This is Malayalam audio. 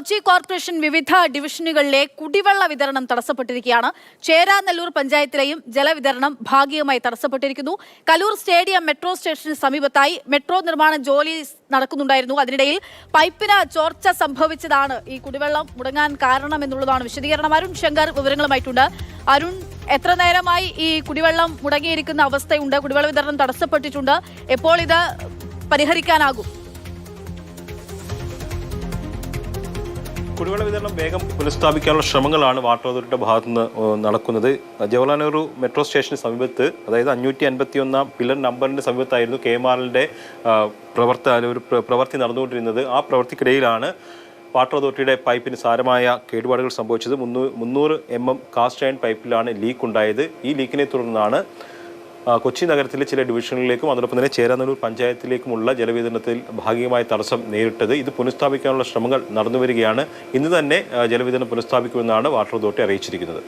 കൊച്ചി കോർപ്പറേഷൻ വിവിധ ഡിവിഷനുകളിലെ കുടിവെള്ള വിതരണം തടസ്സപ്പെട്ടിരിക്കുകയാണ്. ചേരാനെല്ലൂർ പഞ്ചായത്തിലെയും ജലവിതരണം ഭാഗികമായി തടസ്സപ്പെട്ടിരിക്കുന്നു. കലൂർ സ്റ്റേഡിയം മെട്രോ സ്റ്റേഷന് സമീപത്തായി മെട്രോ നിർമ്മാണ ജോലി നടക്കുന്നുണ്ടായിരുന്നു. അതിനിടയിൽ പൈപ്പിന് ചോർച്ച സംഭവിച്ചതാണ് ഈ കുടിവെള്ളം മുടങ്ങാൻ കാരണം എന്നുള്ളതാണ് വിശദീകരണം. അരുൺ ശങ്കർ വിവരങ്ങളുമായിട്ടുണ്ട്. അരുൺ എത്ര നേരമായി ഈ കുടിവെള്ളം മുടങ്ങിയിരിക്കുന്ന അവസ്ഥയുണ്ട്? കുടിവെള്ള വിതരണം തടസ്സപ്പെട്ടിട്ടുണ്ട്. എപ്പോൾ ഇത് പരിഹരിക്കാനാകും? കുടിവെള്ള വിതരണം വേഗം പുനഃസ്ഥാപിക്കാനുള്ള ശ്രമങ്ങളാണ് വാട്ടർ അതോറിറ്റിയുടെ ഭാഗത്തു നിന്ന് നടക്കുന്നത്. ജവഹർലാൽ നെഹ്റു മെട്രോ സ്റ്റേഷന് സമീപത്ത് അതായത് അഞ്ഞൂറ്റി അൻപത്തി ഒന്നാം പില്ലർ നമ്പറിന്റെ സമീപത്തായിരുന്നു കെ എം ആറിന്റെ പ്രവർത്ത ഒരു പ്ര- പ്രവൃത്തി നടന്നുകൊണ്ടിരുന്നത്. ആ പ്രവൃത്തിക്കിടയിലാണ് വാട്ടർ അതോറിറ്റിയുടെ പൈപ്പിന് സാരമായ കേടുപാടുകൾ സംഭവിച്ചത്. മുന്നൂറ് മുന്നൂറ് എം എം കാസ്റ്റ് അയൺ പൈപ്പിലാണ് ലീക്ക് ഉണ്ടായത് ഈ ലീക്കിനെ തുടർന്നാണ് കൊച്ചി നഗരത്തിലെ ചില ഡിവിഷനുകളിലേക്കും അതോടൊപ്പം തന്നെ ചേരാനല്ലൂർ പഞ്ചായത്തിലേക്കുമുള്ള ജലവിതരണത്തിൽ ഭാഗികമായ തടസ്സം നേരിട്ടത് ഇത് പുനഃസ്ഥാപിക്കാനുള്ള ശ്രമങ്ങൾ നടന്നുവരികയാണ്. ഇന്ന് തന്നെ ജലവിതരണം പുനഃസ്ഥാപിക്കുമെന്നാണ് വാട്ടർ അതോറിറ്റി അറിയിച്ചിരിക്കുന്നത്.